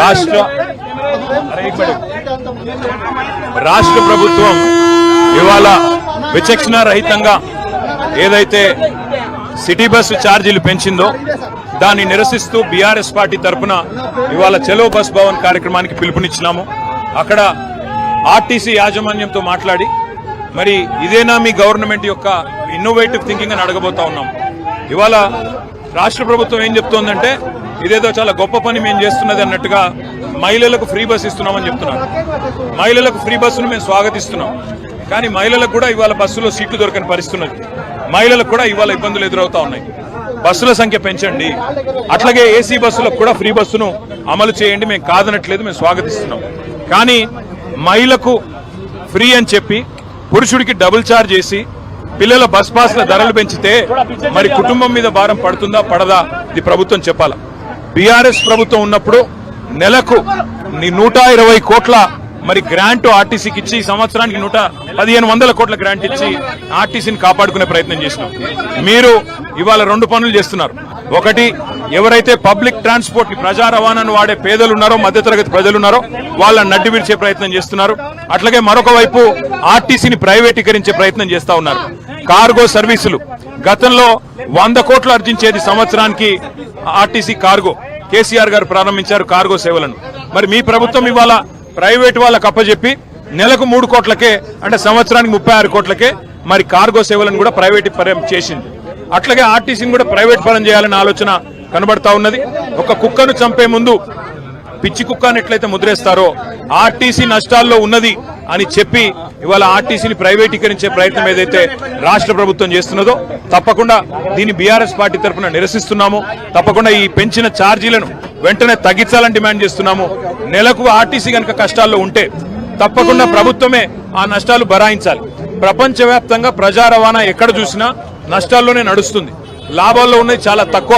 రాష్ట్ర రాష్ట్ర ప్రభుత్వం ఇవాళ విచక్షణ రహితంగా ఏదైతే సిటీ బస్సు ఛార్జీలు పెంచిందో దాన్ని నిరసిస్తూ బీఆర్ఎస్ పార్టీ తరఫున ఇవాళ చెలో బస్ భవన్ కార్యక్రమానికి పిలుపునిచ్చినాము. అక్కడ ఆర్టీసీ యాజమాన్యంతో మాట్లాడి మరి ఇదేనా మీ గవర్నమెంట్ యొక్క ఇన్నోవేటివ్ థింకింగ్ అని అడగబోతా ఉన్నాం. ఇవాళ రాష్ట్ర ప్రభుత్వం ఏం చెప్తోందంటే ఇదేదో చాలా గొప్ప పని మేము చేస్తున్నది అన్నట్టుగా మహిళలకు ఫ్రీ బస్ ఇస్తున్నామని చెప్తున్నారు. మహిళలకు ఫ్రీ బస్సును మేము స్వాగతిస్తున్నాం. కానీ మహిళలకు కూడా ఇవాళ బస్సులో సీట్లు దొరకని పరిస్థితి మహిళలకు కూడా ఇవాళ ఇబ్బందులు ఎదురవుతా ఉన్నాయి. బస్సుల సంఖ్య పెంచండి. అట్లాగే ఏసీ బస్సులకు కూడా ఫ్రీ బస్సును అమలు చేయండి. మేము కాదనట్లేదు మేము స్వాగతిస్తున్నాం. కానీ మహిళకు ఫ్రీ అని చెప్పి పురుషుడికి డబుల్ చార్జ్ చేసి పిల్లల బస్ పాస్ల ధరలు పెంచితే మరి కుటుంబం మీద భారం పడుతుందా పడదా? ఇది ప్రభుత్వం చెప్పాలా? బీఆర్ఎస్ ప్రభుత్వం ఉన్నప్పుడు నెలకు నూట ఇరవై కోట్ల మరి గ్రాంట్ ఆర్టీసీకి ఇచ్చి సంవత్సరానికి నూట పదిహేను వందల కోట్ల గ్రాంట్ ఇచ్చి ఆర్టీసీని కాపాడుకునే ప్రయత్నం చేసినాం. మీరు ఇవాళ రెండు పనులు చేస్తున్నారు. ఒకటి ఎవరైతే పబ్లిక్ ట్రాన్స్పోర్ట్ని ప్రజా రవాణాను వాడే పేదలు ఉన్నారో మధ్యతరగతి ప్రజలు ఉన్నారో వాళ్ళని నడ్డి విడిచే ప్రయత్నం చేస్తున్నారు. అట్లాగే మరొక వైపు ఆర్టీసీని ప్రైవేటీకరించే ప్రయత్నం చేస్తా ఉన్నారు. కార్గో సర్వీసులు. గతంలో వంద కోట్లు అర్జించేది సంవత్సరానికి ఆర్టీసీ కార్గో. కేసీఆర్ గారు ప్రారంభించారు కార్గో సేవలను. మరి మీ ప్రభుత్వం ఇవాళ ప్రైవేట్ వాళ్ళకు అప్పజెప్పి నెలకు మూడు కోట్లకే అంటే సంవత్సరానికి ముప్పై ఆరు కోట్లకే మరి కార్గో సేవలను కూడా ప్రైవేట్ పరం చేసింది. అట్లాగే ఆర్టీసీని కూడా ప్రైవేట్ పరం చేయాలనే ఆలోచన కనబడతా ఉన్నది. ఒక కుక్కను చంపే ముందు పిచ్చి కుక్కను ఎట్లయితే ముద్రేస్తారో ఆర్టీసీ నష్టాల్లో ఉన్నది అని చెప్పి ఇవాళ ఆర్టీసీని ప్రైవేటీకరించే ప్రయత్నం ఏదైతే రాష్ట్ర ప్రభుత్వం చేస్తున్నదో తప్పకుండా దీన్ని బీఆర్ఎస్ పార్టీ తరఫున నిరసిస్తున్నాము. తప్పకుండా ఈ పెంచిన ఛార్జీలను వెంటనే తగ్గించాలని డిమాండ్ చేస్తున్నాము. నెలకు ఆర్టీసీ కనుక కష్టాల్లో ఉంటే తప్పకుండా ప్రభుత్వమే ఆ నష్టాలు భరాయించాలి ప్రపంచవ్యాప్తంగా ప్రజా రవాణా ఎక్కడ చూసినా నష్టాల్లోనే నడుస్తుంది. లాభాల్లో ఉన్నది చాలా తక్కువ